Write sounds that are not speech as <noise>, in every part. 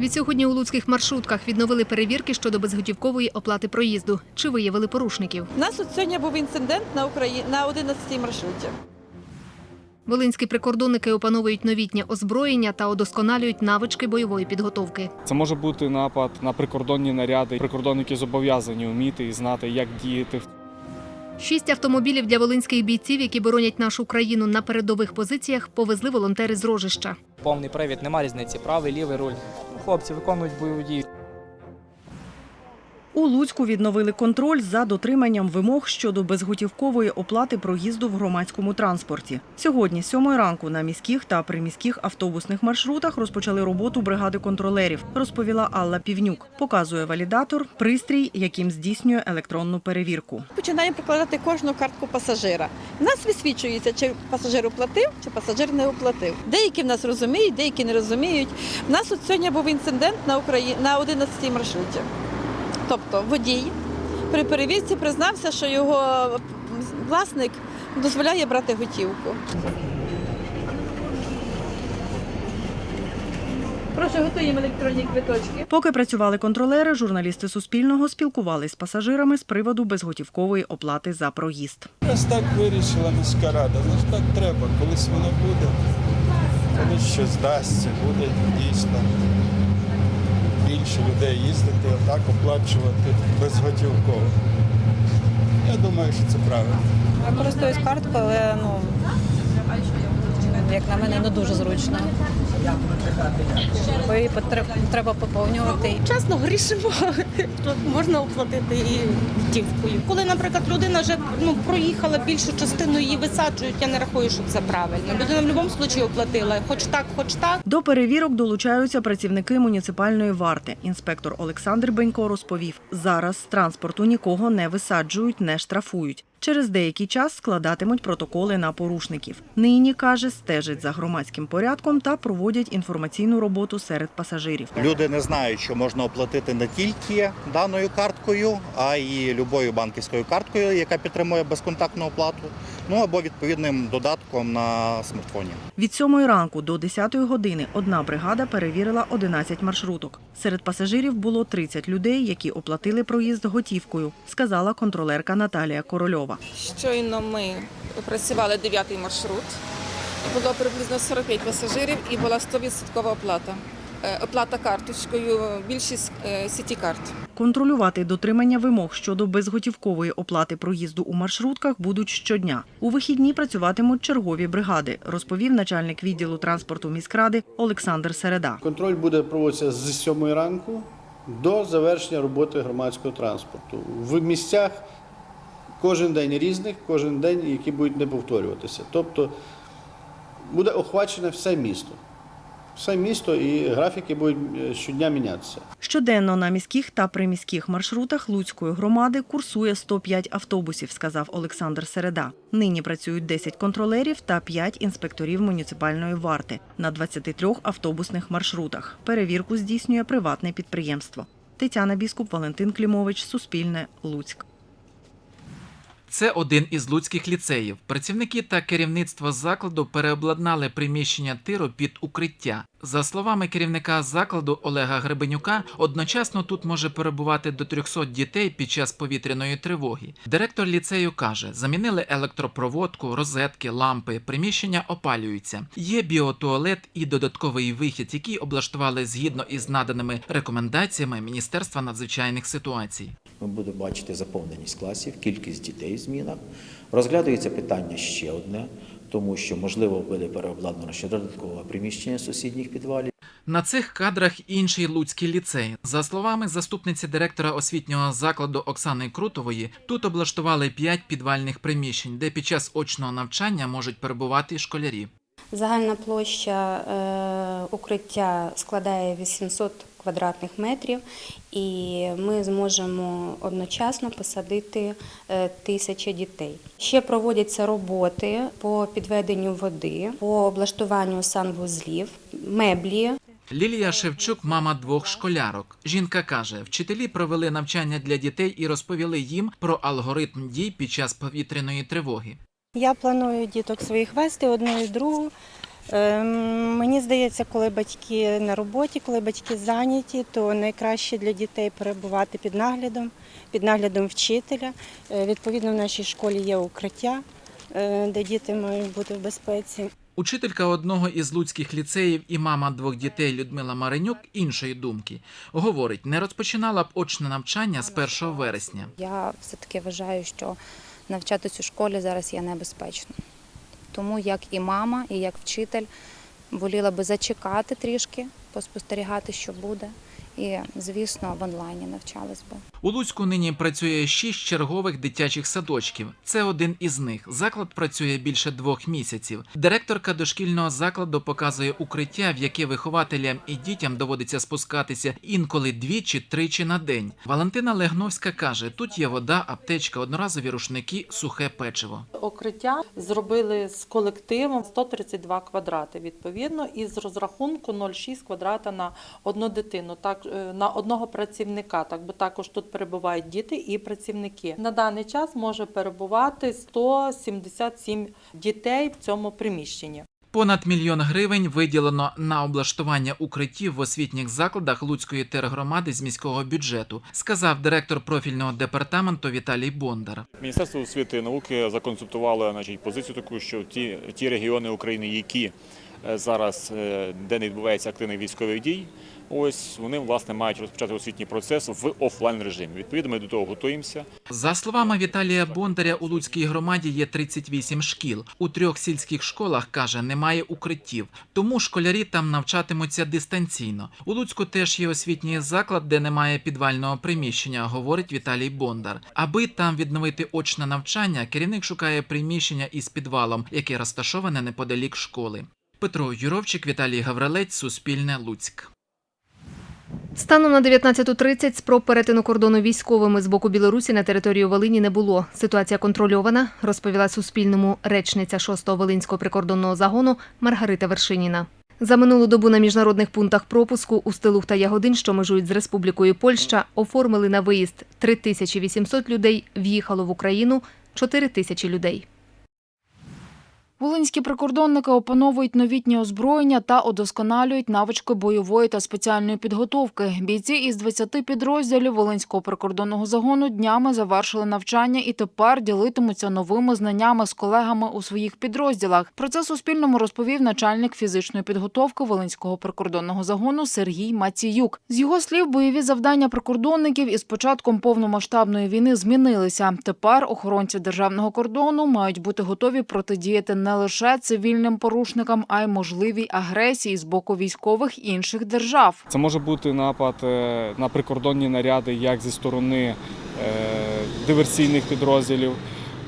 Відсьогодні у луцьких маршрутках відновили перевірки щодо безготівкової оплати проїзду. Чи виявили порушників? У нас от сьогодні був інцидент на Україні на 11 маршруті. Волинські прикордонники опановують новітнє озброєння та удосконалюють навички бойової підготовки. Це може бути напад на прикордонні наряди. Прикордонники зобов'язані вміти і знати, як діяти. Шість автомобілів для волинських бійців, які боронять нашу країну на передових позиціях, повезли волонтери з рожища. Повний привід, нема різниці, правий, лівий руль. Хлопці виконують бойові дії. У Луцьку відновили контроль за дотриманням вимог щодо безготівкової оплати проїзду в громадському транспорті. Сьогодні, з сьомої ранку, на міських та приміських автобусних маршрутах розпочали роботу бригади контролерів, розповіла Алла Півнюк. Показує валідатор, пристрій, яким здійснює електронну перевірку. Починаємо прикладати кожну картку пасажира. У нас висвічується, чи пасажир оплатив, чи пасажир не оплатив. Деякі в нас розуміють, деякі не розуміють. У нас от сьогодні був інцидент на Україні на 11 маршруті. Тобто водій при перевірці признався, що його власник дозволяє брати готівку. Прошу, готуємо електронні квиточки. Поки працювали контролери, журналісти Суспільного спілкувались з пасажирами з приводу безготівкової оплати за проїзд. Ось так вирішила міська рада. Ж так треба, колись воно буде, колись щось здасться, буде дійсно більше людей їздити, а так оплачувати безготівково. Я думаю, що це правильно. Я користуюсь карткою, але ну як на мене не дуже зручно. Бо треба поповнювати. Чесно, грішимо. Тут можна оплатити і готівкою. Коли, наприклад, людина вже ну, проїхала більшу частину, її висаджують, я не рахую, що це правильно. Людина в будь-якому випадку оплатила, хоч так, хоч так. До перевірок долучаються працівники муніципальної варти. Інспектор Олександр Бенько розповів, зараз з транспорту нікого не висаджують, не штрафують. Через деякий час складатимуть протоколи на порушників. Нині каже, стежать за громадським порядком та проводять інформаційну роботу серед пасажирів. Люди не знають, що можна оплатити не тільки даною карткою, а й любою банківською карткою, яка підтримує безконтактну оплату, ну або відповідним додатком на смартфоні. Від 7 ранку до 10 години одна бригада перевірила 11 маршруток. Серед пасажирів було 30 людей, які оплатили проїзд готівкою, сказала контролерка Наталія Корольова. Щойно ми працювали дев'ятий маршрут. Було приблизно 45 пасажирів і була 100% оплата. Е, Оплата карточкою, більшість е, сіті карт. Контролювати дотримання вимог щодо безготівкової оплати проїзду у маршрутках будуть щодня. У вихідні працюватимуть чергові бригади, розповів начальник відділу транспорту міськради Олександр Середа. Контроль буде проводитися з 7 ранку до завершення роботи громадського транспорту. В місцях кожен день різних, кожен день, які будуть не повторюватися. Тобто буде охвачене все місто. Все місто і графіки будуть е, щодня мінятися. Щоденно на міських та приміських маршрутах Луцької громади курсує 105 автобусів, сказав Олександр Середа. Нині працюють 10 контролерів та 5 інспекторів муніципальної варти на 23 автобусних маршрутах. Перевірку здійснює приватне підприємство. Тетяна Біскуп, Валентин Клімович, Суспільне, Луцьк. Це один із луцьких ліцеїв. Працівники та керівництво закладу переобладнали приміщення тиру під укриття. За словами керівника закладу Олега Гребенюка, одночасно тут може перебувати до 300 дітей під час повітряної тривоги. Директор ліцею каже: замінили електропроводку, розетки, лампи, приміщення опалюються. Є біотуалет і додатковий вихід, який облаштували згідно із наданими рекомендаціями Міністерства надзвичайних ситуацій. Ми будемо бачити заповненість класів, кількість дітей в змінах. Розглядується питання ще одне, тому що можливо буде переобладнано ще додаткове приміщення сусідніх підвалів. На цих кадрах інший луцький ліцей. За словами заступниці директора освітнього закладу Оксани Крутової, тут облаштували п'ять підвальних приміщень, де під час очного навчання можуть перебувати школярі. Загальна площа е, укриття складає 800 квадратних метрів, і ми зможемо одночасно посадити е, тисячі дітей. Ще проводяться роботи по підведенню води, по облаштуванню санвузлів, меблі. Лілія Шевчук, мама двох школярок. Жінка каже, вчителі провели навчання для дітей і розповіли їм про алгоритм дій під час повітряної тривоги. Я планую діток своїх вести одну і другу Мені здається, коли батьки на роботі, коли батьки зайняті, то найкраще для дітей перебувати під наглядом, під наглядом вчителя. Е, Відповідно, в нашій школі є укриття, е, де діти мають бути в безпеці. Учителька одного із луцьких ліцеїв і мама двох дітей Людмила Маринюк іншої думки. Говорить, не розпочинала б очне навчання з 1 вересня. Я все-таки вважаю, що навчатись у школі зараз є небезпечно. Тому як і мама, і як вчитель воліла би зачекати трішки, поспостерігати, що буде. І, звісно, в онлайні навчались би. У Луцьку нині працює шість чергових дитячих садочків. Це один із них. Заклад працює більше двох місяців. Директорка дошкільного закладу показує укриття, в яке вихователям і дітям доводиться спускатися інколи двічі-тричі на день. Валентина Легновська каже: тут є вода, аптечка, одноразові рушники, сухе печиво. Укриття зробили з колективом 132 квадрати, відповідно, і з розрахунку 0,6 квадрата на одну дитину, так на одного працівника. Так бо також тут перебувають діти і працівники. На даний час може перебувати 177 дітей в цьому приміщенні. Понад мільйон гривень виділено на облаштування укриттів в освітніх закладах Луцької тергромади з міського бюджету, сказав директор профільного департаменту Віталій Бондар. Міністерство освіти і науки законсультувало значить, позицію таку, що ті, ті регіони України, які е, зараз е, де не відбувається активних військових дій, ось вони власне мають розпочати освітній процес в офлайн режимі. Відповідно, ми до того готуємося. За словами Віталія Бондаря, у Луцькій громаді є 38 шкіл. У трьох сільських школах каже, немає укриттів, тому школярі там навчатимуться дистанційно. У Луцьку теж є освітній заклад, де немає підвального приміщення, говорить Віталій Бондар. Аби там відновити очне навчання, керівник шукає приміщення із підвалом, яке розташоване неподалік школи. Петро Юровчик, Віталій Гаврилець, Суспільне, Луцьк. Станом на 19.30 спроб перетину кордону військовими з боку Білорусі на територію Волині не було. Ситуація контрольована, розповіла Суспільному речниця 6-го Волинського прикордонного загону Маргарита Вершиніна. За минулу добу на міжнародних пунктах пропуску у Стилух та Ягодин, що межують з Республікою Польща, оформили на виїзд 3800 людей, в'їхало в Україну 4 тисячі людей. Волинські прикордонники опановують новітні озброєння та удосконалюють навички бойової та спеціальної підготовки. Бійці із 20 підрозділів Волинського прикордонного загону днями завершили навчання і тепер ділитимуться новими знаннями з колегами у своїх підрозділах. Про це Суспільному розповів начальник фізичної підготовки Волинського прикордонного загону Сергій Маціюк. З його слів, бойові завдання прикордонників із початком повномасштабної війни змінилися. Тепер охоронці державного кордону мають бути готові протидіяти не лише цивільним порушникам, а й можливій агресії з боку військових інших держав. Це може бути напад е, на прикордонні наряди як зі сторони е, диверсійних підрозділів,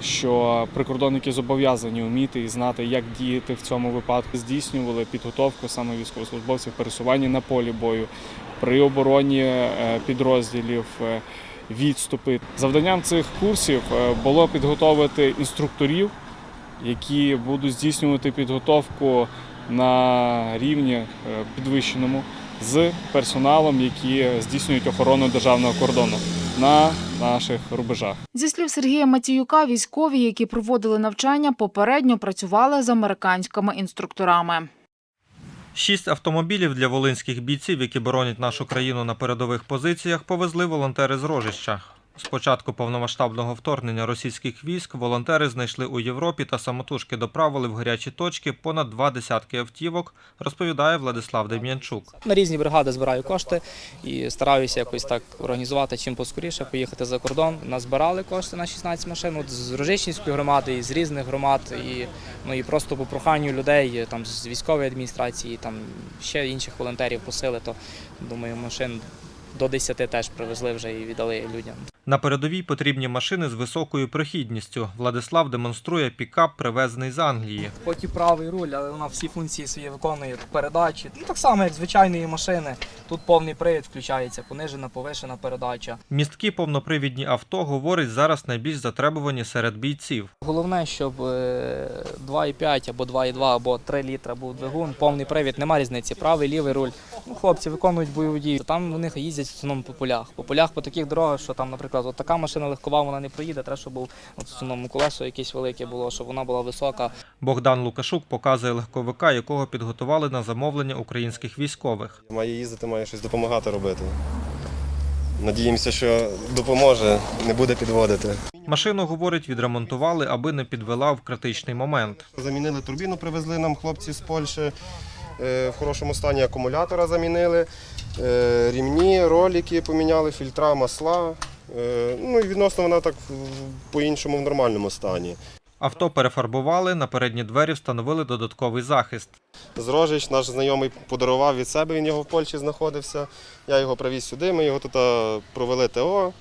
що прикордонники зобов'язані вміти і знати, як діяти в цьому випадку. Здійснювали підготовку саме військовослужбовців пересування на полі бою при обороні е, підрозділів. Відступи завданням цих курсів було підготовити інструкторів, які будуть здійснювати підготовку на рівні е, підвищеному з персоналом, які здійснюють охорону державного кордону на наших рубежах. Зі слів Сергія Матіюка, військові, які проводили навчання, попередньо працювали з американськими інструкторами. Шість автомобілів для волинських бійців, які боронять нашу країну на передових позиціях, повезли волонтери з Рожища. З початку повномасштабного вторгнення російських військ волонтери знайшли у Європі та самотужки доправили в гарячі точки понад два десятки автівок, розповідає Владислав Дем'янчук. На різні бригади збираю кошти і стараюся якось так організувати чим поскоріше, поїхати за кордон. Назбирали кошти на 16 машин от з Рожичницької громади, і з різних громад, і, ну, і просто по проханню людей там, з військової адміністрації, там ще інших волонтерів посили, то думаю, машин до 10 теж привезли вже і віддали людям. На передовій потрібні машини з високою прохідністю. Владислав демонструє пікап, привезений з Англії. Хоч і правий руль, але вона всі функції свої виконує передачі. Ну так само, як звичайної машини. Тут повний привід включається, понижена, повишена передача. Місткі повнопривідні авто, говорить, зараз найбільш затребувані серед бійців. Головне, щоб е, 2,5 або 2,2 або 3 літра був двигун, повний привід, нема різниці, правий, лівий руль. Ну, хлопці виконують бойові дії. Там вони їздять в основному по полях. По полях по таких дорогах, що там, наприклад, от така машина легкова, вона не проїде, треба, щоб був от, в основному колесо якесь велике було, щоб вона була висока. Богдан Лукашук показує легковика, якого підготували на замовлення українських військових. Має їздити, має щось допомагати робити. Надіємося, що допоможе, не буде підводити. Машину, говорить, відремонтували, аби не підвела в критичний момент. Замінили турбіну, привезли нам хлопці з Польщі. Е, В хорошому стані акумулятора замінили, рівні, ролики поміняли, фільтра, масла. Е, Ну і відносно вона так по-іншому в нормальному стані. Авто перефарбували, на передні двері встановили додатковий захист. З Рожич наш знайомий подарував від себе, він його в Польщі знаходився. Я його привіз сюди, ми його тут провели ТО,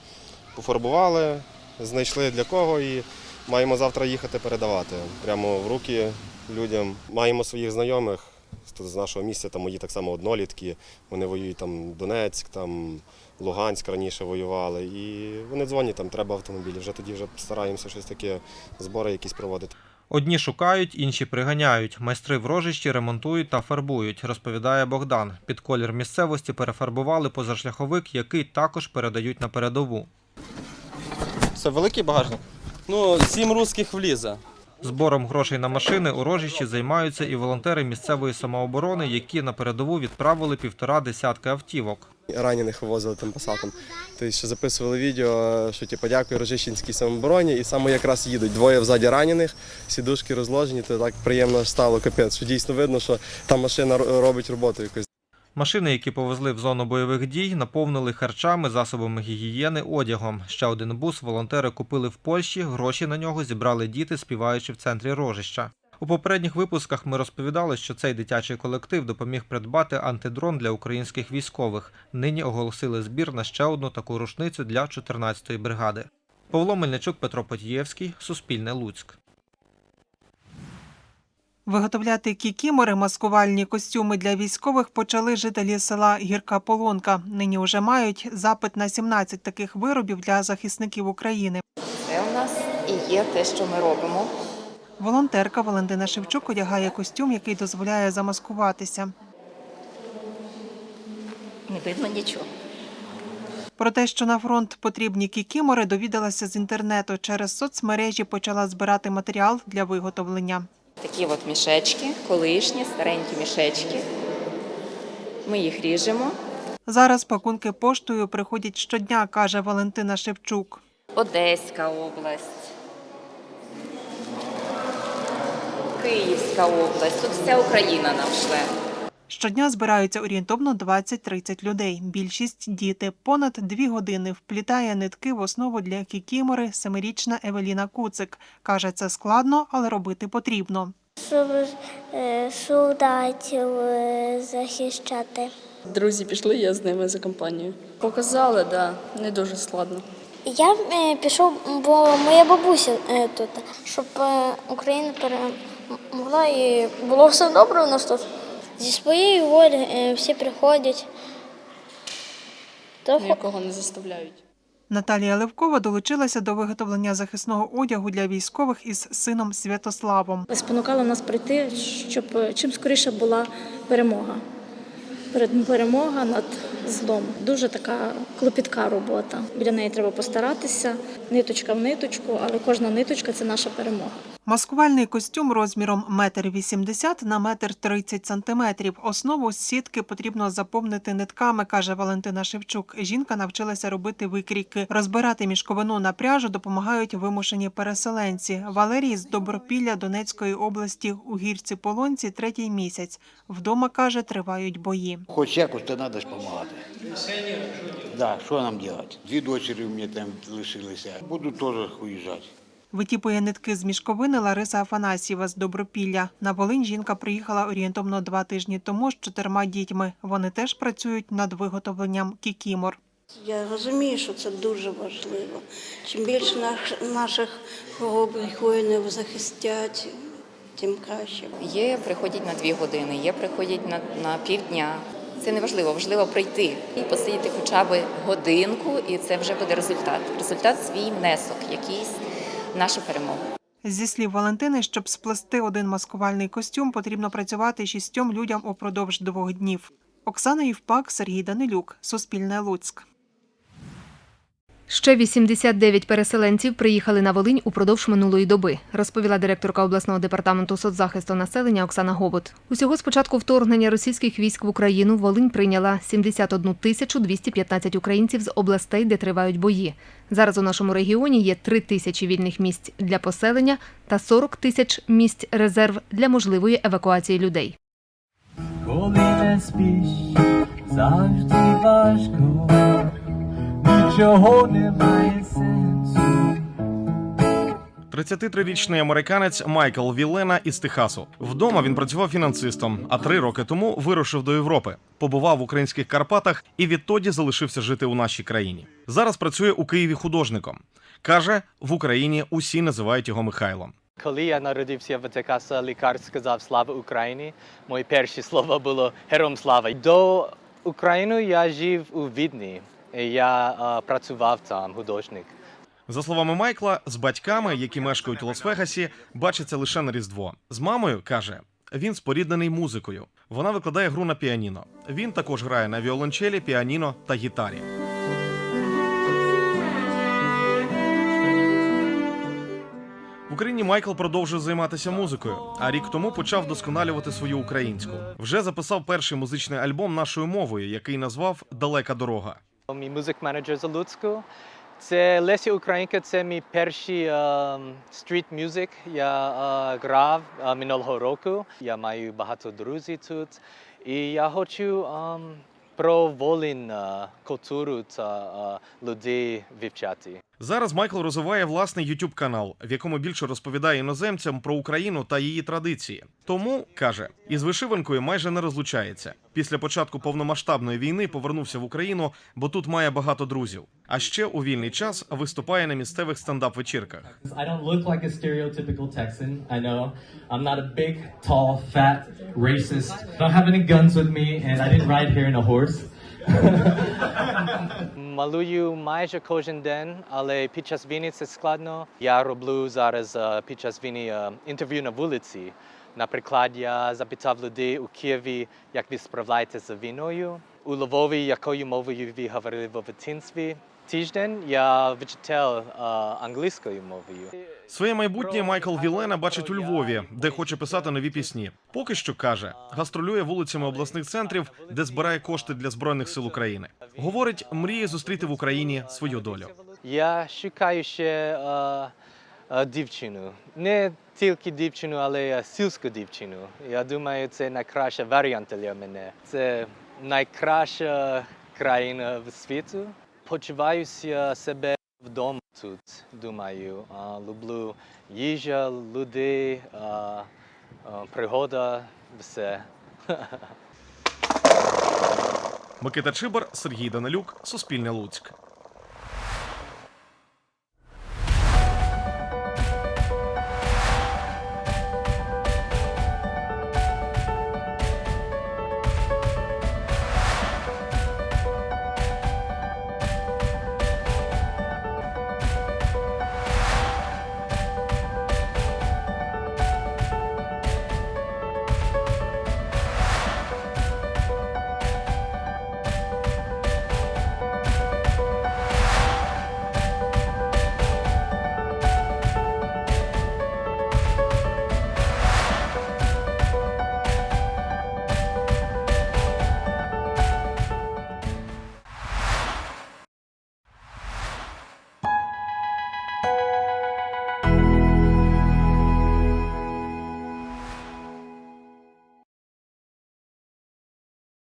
пофарбували, знайшли для кого і маємо завтра їхати передавати прямо в руки людям. Маємо своїх знайомих з нашого місця, там мої так само однолітки. Вони воюють там Донецьк, там Луганськ раніше воювали. І вони дзвонять, там треба автомобілі. Вже тоді вже стараємося щось таке, збори якісь проводити. Одні шукають, інші приганяють. Майстри в рожищі ремонтують та фарбують, розповідає Богдан. Під колір місцевості перефарбували позашляховик, який також передають на передову. Це великий багажник. Ну, сім русських влізе. Збором грошей на машини у рожищі займаються і волонтери місцевої самооборони, які на передову відправили півтора десятка автівок. ранених вивозили тим пасатом. Тобто, що записували відео, що типу, дякую Рожищенській самообороні, і саме якраз їдуть. Двоє взаді ранених, сідушки розложені, то так приємно стало капець. Що дійсно видно, що та машина робить роботу якусь. Машини, які повезли в зону бойових дій, наповнили харчами, засобами гігієни, одягом. Ще один бус волонтери купили в Польщі. Гроші на нього зібрали діти, співаючи в центрі рожища. У попередніх випусках ми розповідали, що цей дитячий колектив допоміг придбати антидрон для українських військових. Нині оголосили збір на ще одну таку рушницю для 14-ї бригади. Павло Мельничук, Петро Потієвський, Суспільне Луцьк. Виготовляти кікімори, маскувальні костюми для військових почали жителі села Гірка Полонка. Нині вже мають запит на 17 таких виробів для захисників України. Це у нас і є те, що ми робимо. Волонтерка Валентина Шевчук одягає костюм, який дозволяє замаскуватися. Не видно нічого. Про те, що на фронт потрібні кікімори, довідалася з інтернету. Через соцмережі почала збирати матеріал для виготовлення. Такі от мішечки, колишні, старенькі мішечки. Ми їх ріжемо. Зараз пакунки поштою приходять щодня, каже Валентина Шевчук. Одеська область, Київська область. Тут вся Україна нам шле. Щодня збираються орієнтовно 20-30 людей. Більшість діти. Понад дві години вплітає нитки в основу для кікімори семирічна Евеліна Куцик. Каже, це складно, але робити потрібно. Щоб е, солдатів е, захищати. Друзі пішли, я з ними за компанію. Показали, да, не дуже складно. Я е, пішов, бо моя бабуся е, тут, щоб е, Україна перемогла і було все добре у нас тут. Зі своєї волі е, всі приходять. То хо- Нікого не заставляють. Наталія Левкова долучилася до виготовлення захисного одягу для військових із сином Святославом. спонукало нас прийти, щоб е, чим скоріше була перемога. Перед- Перемога над злом. Дуже така клопітка робота. Біля неї треба постаратися, ниточка в ниточку, але кожна ниточка це наша перемога. Маскувальний костюм розміром 1,80 м на 1,30 см. Основу сітки потрібно заповнити нитками, каже Валентина Шевчук. Жінка навчилася робити викрійки. Розбирати мішковину на пряжу допомагають вимушені переселенці. Валерій з Добропілля Донецької області у гірці Полонці третій місяць. Вдома каже, тривають бої. Хоч якось то треба допомагати. Да, що нам робити? Дві дочері у мене там лишилися. Буду теж уїжджати. Витіпує нитки з мішковини Лариса Афанасьєва з Добропілля. На Волинь жінка приїхала орієнтовно два тижні тому з чотирма дітьми. Вони теж працюють над виготовленням кікімор. Я розумію, що це дуже важливо. Чим більше наших хоробрих воїнів захистять, тим краще. Є приходять на дві години, є приходять на, на півдня. Це не важливо, важливо прийти і посидіти хоча б годинку, і це вже буде результат. Результат свій внесок, якийсь нашу перемогу. Зі слів Валентини, щоб сплести один маскувальний костюм, потрібно працювати шістьом людям упродовж двох днів. Оксана Євпак, Сергій Данилюк, Суспільне Луцьк. Ще 89 переселенців приїхали на Волинь упродовж минулої доби, розповіла директорка обласного департаменту соцзахисту населення Оксана Гобот. Усього з початку вторгнення російських військ в Україну Волинь прийняла 71 тисячу 215 українців з областей, де тривають бої. Зараз у нашому регіоні є 3 тисячі вільних місць для поселення та 40 тисяч місць резерв для можливої евакуації людей. Коли не спиш, завжди важко, нічого немає сенсу. 33-річний американець Майкл Вілена із Техасу. Вдома він працював фінансистом, а три роки тому вирушив до Європи, побував в українських Карпатах і відтоді залишився жити у нашій країні. Зараз працює у Києві художником. каже, в Україні усі називають його Михайлом. Коли я народився в Техасі, лікар сказав «Слава Україні». Моє перше слово було «Героям слава». До України я жив у Відні. Я е, працював там, художник. За словами Майкла, з батьками, які мешкають у Лас-Вегасі, бачиться лише на Різдво. З мамою каже, він споріднений музикою. Вона викладає гру на піаніно. Він також грає на віолончелі, піаніно та гітарі. В Україні Майкл продовжує займатися музикою, а рік тому почав досконалювати свою українську. Вже записав перший музичний альбом нашою мовою, який назвав Далека дорога. Мій музик-менеджер за Луцьку. Це Леся Українка, це мій перший стріт мюзик. Я uh, грав uh, минулого року. Я маю багато друзів тут. І я хочу um, про волін uh, культуру та uh, людей вивчати. Зараз Майкл розвиває власний youtube канал, в якому більше розповідає іноземцям про Україну та її традиції. Тому каже, із вишиванкою майже не розлучається. Після початку повномасштабної війни повернувся в Україну, бо тут має багато друзів. А ще у вільний час виступає на місцевих стендап-вечірках. I Малюю майже кожен день, але під час війни це складно. Я роблю зараз е, під час війни е, інтерв'ю на вулиці. Наприклад, я запитав людей у Києві, як ви справляєтеся з війною. У Львові, якою мовою ви говорили в дитинстві. Тиждень я вчитель е, англійською мовою. Своє майбутнє Майкл Вілена бачить у Львові, де хоче писати нові пісні. Поки що каже, гастролює вулицями обласних центрів, де збирає кошти для збройних сил України. Говорить, мріє зустріти в Україні свою долю. Я шукаю ще е, е, дівчину. Не тільки дівчину, але й сільську дівчину. Я думаю, це найкраща варіант для мене. Це найкраща країна в світу. Почуваюся себе вдома тут, думаю. Люблю їжа, люди, пригода, все. <laughs> Микита Чибар, Сергій Данилюк, Суспільне Луцьк.